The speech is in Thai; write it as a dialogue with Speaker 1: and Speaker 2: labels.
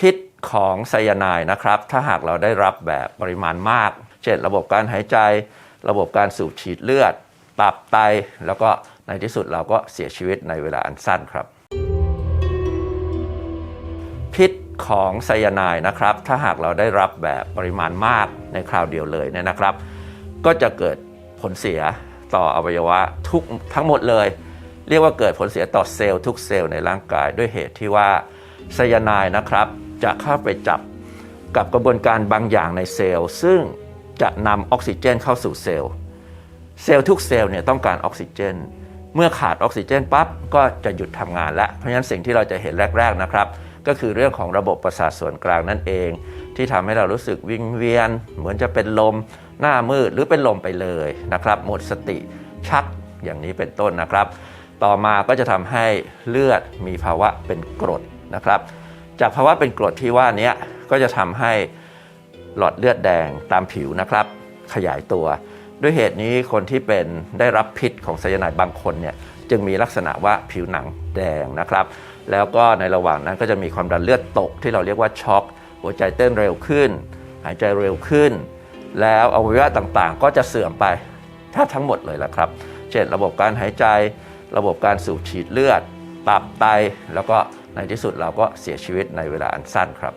Speaker 1: พิษของไซยาไนด์นะครับ ถ้าหากเราได้รับแบบปริมาณมาก เช่นระบบการหายใจ ระบบการสูบฉีดเลือด ตับไต แล้วก็ในที่สุดเราก็เสียชีวิตในเวลาอันสั้นครับ พิษของไซยาไนด์นะครับ ถ้าหากเราได้รับแบบปริมาณมากในคราวเดียวเลยเนี่ยนะครับ ก็จะเกิดผลเสียต่ออวัยวะทุกทั้งหมดเลย เรียกว่าเกิดผลเสียต่อเซลล์ทุกเซลล์ในร่างกายด้วยเหตุที่ว่าไซยาไนด์นะครับ จะเข้าไปจับกับกระบวนการบางอย่างในเซลล์ ซึ่งจะนำออกซิเจนเข้าสู่เซลล์ เซลล์ทุกเซลล์เนี่ยต้องการออกซิเจน เมื่อขาดออกซิเจนปั๊บก็จะหยุดทำงานล้วเพราะฉะนั้นสิ่งที่เราจะเห็นแรก ๆนะครับ ก็คือเรื่องของระบบประสาทส่วนกลางนั่นเอง ที่ทำให้เรารู้สึกวิงเวียน เหมือนจะเป็นลม หน้ามืดหรือเป็นลมไปเลยนะครับ หมดสติชักอย่างนี้เป็นต้นนะครับ ต่อมาก็จะทำให้เลือดมีภาวะเป็นกรดนะครับ จากภาวะเป็นกรดที่ว่านี้ก็จะทำให้หลอดเลือดแดงตามผิวนะครับ ขยายตัว ด้วยเหตุนี้คนที่เป็นได้รับพิษของไซยาไนด์บางคนเนี่ยจึงมีลักษณะว่าผิวหนังแดงนะครับ แล้วก็ในระหว่างนั้นก็จะมีความดันเลือดตก ที่เราเรียกว่าช็อกหัวใจเต้นเร็วขึ้น หายใจเร็วขึ้น แล้วอวัยวะต่างๆ ก็จะเสื่อมไปแทบทั้งหมดเลยละครับ เช่น ระบบการหายใจ ระบบการสูบฉีดเลือด ตับไตแล้วก็ ในที่สุดเราก็เสียชีวิตในเวลาอันสั้นครับ